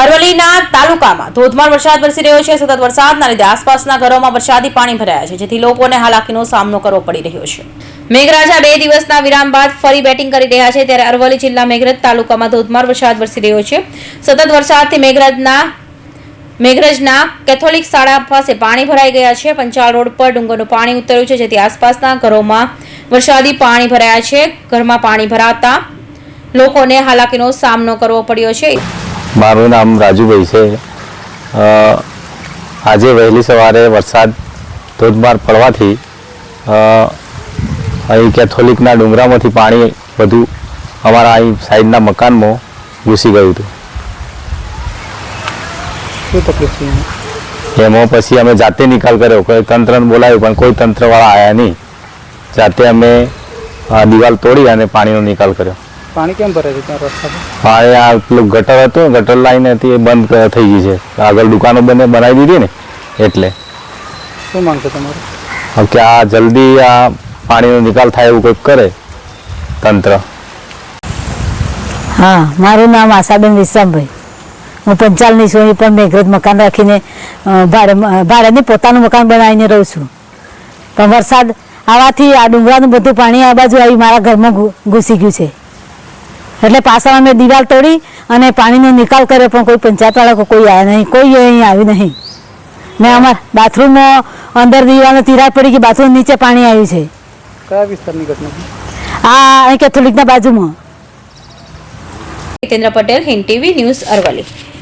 અરવલ્લીના તાલુકામાં ધોધમાર વરસાદ વરસી રહ્યો છે. સતત વરસાદના લીધે આસપાસના ઘરોમાં વરસાદી પાણી ભરાયા છે, જેથી લોકોને હાલાકીનો સામનો કરવો પડી રહ્યો છે. મેઘરાજા બે દિવસના વિરામ બાદ ફરી બેટિંગ કરી રહ્યા છે, ત્યારે અરવલ્લી જિલ્લા મેઘરજ તાલુકામાં ધોધમાર વરસાદ વરસી રહ્યો છે. સતત વરસાદથી મેઘરાજના, મેઘરજના કેથોલિક શાળા પાસે પાણી ભરાઈ ગયા છે. પંચાળ રોડ પર ડુંગરનું પાણી ઉતર્યું છે, જેથી આસપાસના ઘરોમાં વરસાદી પાણી ભરાયા છે. ઘરમાં પાણી ભરાતા લોકોને હાલાકીનો સામનો કરવો પડ્યો છે. મારું નામ રાજુભાઈ છે. આજે વહેલી સવારે વરસાદ ધોધમાર પડવાથી અહીં કેથોલિકના ડુંગરામાંથી પાણી બધું અમારા અહીં સાઈડના મકાનમાં ઘૂસી ગયું હતું? એમાં? પછી અમે જાતે નિકાલ કર્યો. કોઈ તંત્રને બોલાવ્યું પણ કોઈ તંત્રવાળા આવ્યા નહીં. જાતે અમે દિવાલ તોડી અને પાણીનો નિકાલ કર્યો. પાણી કેમ ભરે છે ત્યાં રસ્તા પર પાણી આ પેલું ગટર હતું ગટર લાઈન હતી એ બંધ થઈ ગઈ છે. આગળ દુકાનો બંને બનાવી દીધી ને એટલે. શું માંગ છે તમારે? કે આ જલ્દી આ પાણીનો નિકાલ થાય એવું કંઈક કરે તંત્ર. હા મારું નામ આશાબેન વિશ્રામભાઈ. હું પંચાલની છું અહીં પણ મેઘરજ મકાન રાખીને ભાડે ભાડેની પોતાનું મકાન બનાવીને રહું છું. પણ વરસાદ આવવાથી આ ડુંગરાનું બધું પાણી આ બાજુ આવી મારા ઘરમાં ઘૂસી ગયું છે. એટલે પાછળ અમે દિવાલ તોડી અને પાણીનો નિકાલ કર્યો પણ કોઈ પંચાયતવાળા કોઈ આવ્યા નહીં કોઈ અહીં આવ્યું નહીં. ને અમારા બાથરૂમમાં અંદર દિવાલનો તિરાડ પડી ગઈ બાથરૂમ નીચે પાણી આવ્યું છે. કયા વિસ્તારની ઘટના આ અહીં કેથોલિકના બાજુમાં. Jitendra Patel Hind TV news Aravalli.